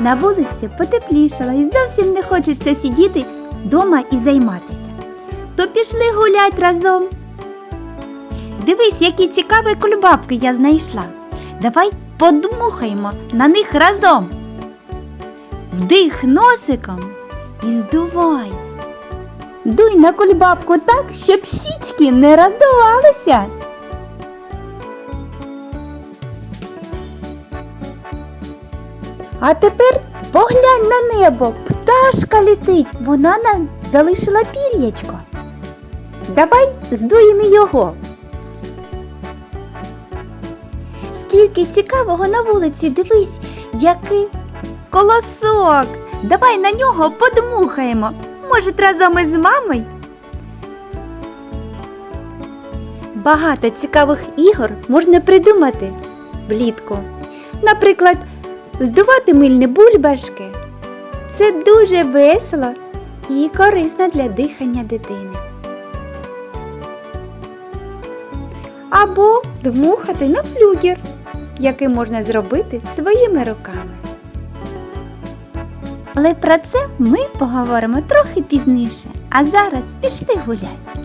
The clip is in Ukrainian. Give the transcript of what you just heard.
На вулиці потеплішало і зовсім не хочеться сидіти вдома і займатися. То пішли гулять разом. Дивись, які цікаві кульбабки я знайшла. Давай подмухаємо на них разом. Вдих носиком і здувай. Дуй на кульбабку так, щоб щічки не роздувалися. А тепер поглянь на небо, пташка летить, вона нам залишила пір'ячко. Давай здуємо його. Скільки цікавого на вулиці, дивись, який колосок. Давай на нього подмухаємо. Може, разом із мамою? Багато цікавих ігор можна придумати влітку. Наприклад, здувати мильні бульбашки. Це дуже весело і корисно для дихання дитини. Або дмухати на флюгер, який можна зробити своїми руками. Але про це ми поговоримо трохи пізніше. А зараз пішли гуляти.